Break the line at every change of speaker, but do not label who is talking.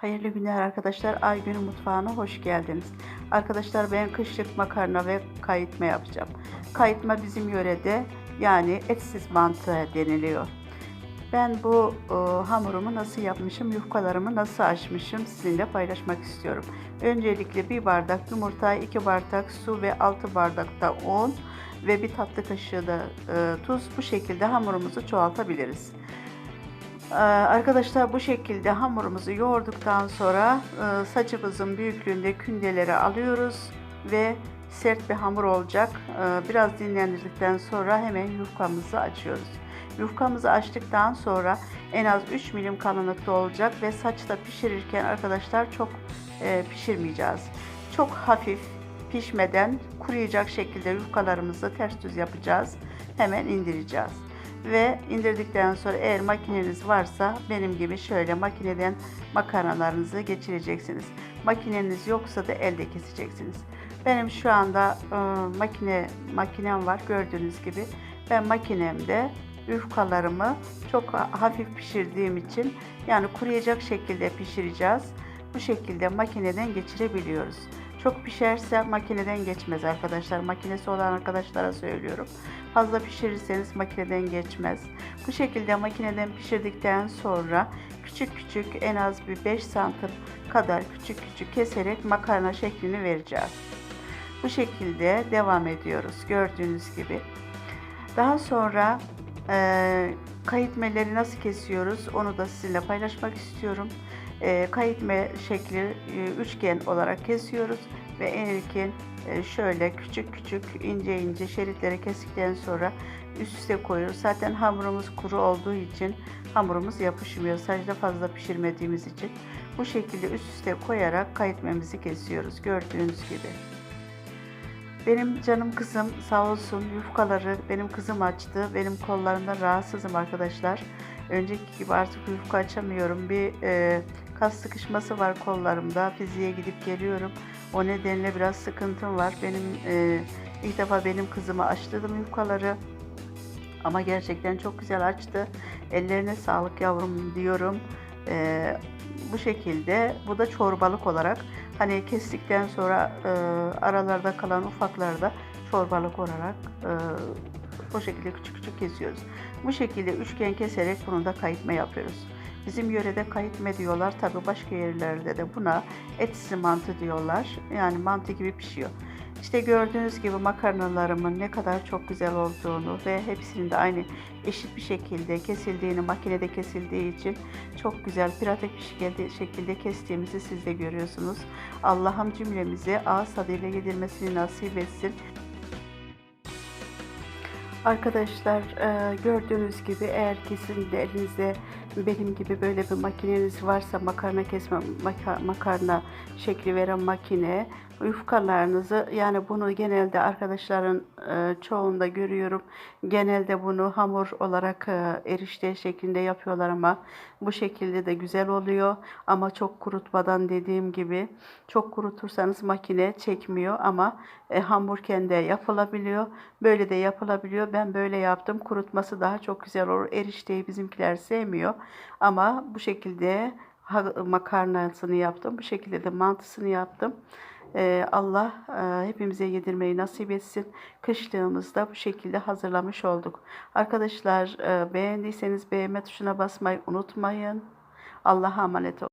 Hayırlı günler arkadaşlar. Aygün'ün mutfağına hoş geldiniz. Arkadaşlar ben kışlık makarna ve kayıtma yapacağım. Kayıtma bizim yörede yani etsiz mantı deniliyor. Ben bu e, hamurumu nasıl yapmışım, yufkalarımı nasıl açmışım sizinle paylaşmak istiyorum. Öncelikle bir bardak yumurta, iki bardak su ve altı bardak da un ve bir tatlı kaşığı da e, tuz bu şekilde hamurumuzu çoğaltabiliriz. Ee, Arkadaşlar bu şekilde hamurumuzu yoğurduktan sonra e, saçımızın büyüklüğünde kündeleri alıyoruz ve sert bir hamur olacak. Ee, Biraz dinlendirdikten sonra hemen yufkamızı açıyoruz. Yufkamızı açtıktan sonra en az 3 milim kalınlıkta olacak ve saçta pişirirken arkadaşlar çok e, pişirmeyeceğiz. Çok hafif pişmeden kuruyacak şekilde yufkalarımızı ters düz yapacağız. Hemen indireceğiz ve indirdikten sonra eğer makineniz varsa benim gibi şöyle makineden makarnalarınızı geçireceksiniz. Makineniz yoksa da elde keseceksiniz. Benim şu anda e, makine makinem var gördüğünüz gibi. Ben makinemde yufkalarımı çok ha- hafif pişirdiğim için yani kuruyacak şekilde pişireceğiz. Bu şekilde makineden geçirebiliyoruz. Çok pişerse makineden geçmez arkadaşlar. Makinesi olan arkadaşlara söylüyorum. Fazla pişirirseniz makineden geçmez. Bu şekilde makineden pişirdikten sonra küçük küçük en az bir 5 santim kadar küçük küçük keserek makarna şeklini vereceğiz. Bu şekilde devam ediyoruz gördüğünüz gibi. Daha sonra e, kayıtmeleri nasıl kesiyoruz onu da sizinle paylaşmak istiyorum. E, kayıtme şekli e, üçgen olarak kesiyoruz ve en ilkin e, şöyle küçük küçük ince ince şeritlere kestikten sonra üst üste koyuyoruz. Zaten hamurumuz kuru olduğu için hamurumuz yapışmıyor. Sadece fazla pişirmediğimiz için bu şekilde üst üste koyarak kayıtmemizi kesiyoruz gördüğünüz gibi. Benim canım kızım sağ olsun yufkaları benim kızım açtı. Benim kollarımdan rahatsızım arkadaşlar. Önceki gibi artık yufka açamıyorum. Bir e, kas sıkışması var kollarımda. Fiziğe gidip geliyorum. O nedenle biraz sıkıntım var. Benim e, ilk defa benim kızıma açtırdım yufkaları. Ama gerçekten çok güzel açtı. Ellerine sağlık yavrum diyorum. E, bu şekilde bu da çorbalık olarak hani kestikten sonra e, aralarda kalan ufaklarda çorbalık olarak e, o şekilde küçük küçük kesiyoruz. Bu şekilde üçgen keserek bunu da kayıtma yapıyoruz. Bizim yörede kayıtma diyorlar. Tabi başka yerlerde de buna etsiz mantı diyorlar. Yani mantı gibi pişiyor. İşte gördüğünüz gibi makarnalarımın ne kadar çok güzel olduğunu ve hepsinin de aynı eşit bir şekilde kesildiğini, makinede kesildiği için çok güzel, pratik bir şekilde, kestiğimizi siz de görüyorsunuz. Allah'ım cümlemize ağız tadıyla yedirmesini nasip etsin. Arkadaşlar e, gördüğünüz gibi eğer ki sizin de elinizde benim gibi böyle bir makineniz varsa makarna kesme maka- makarna şekli veren makine yufkalarınızı yani bunu genelde arkadaşların e, çoğunda görüyorum. Genelde bunu hamur olarak e, erişte şeklinde yapıyorlar ama bu şekilde de güzel oluyor. Ama çok kurutmadan dediğim gibi çok kurutursanız makine çekmiyor ama e, hamurken de yapılabiliyor. Böyle de yapılabiliyor. Ben böyle yaptım. Kurutması daha çok güzel olur. Erişteyi bizimkiler sevmiyor. Ama bu şekilde makarnasını yaptım. Bu şekilde de mantısını yaptım. Ee, Allah e, hepimize yedirmeyi nasip etsin. Kışlığımızda bu şekilde hazırlamış olduk. Arkadaşlar e, beğendiyseniz beğenme tuşuna basmayı unutmayın. Allah'a emanet olun.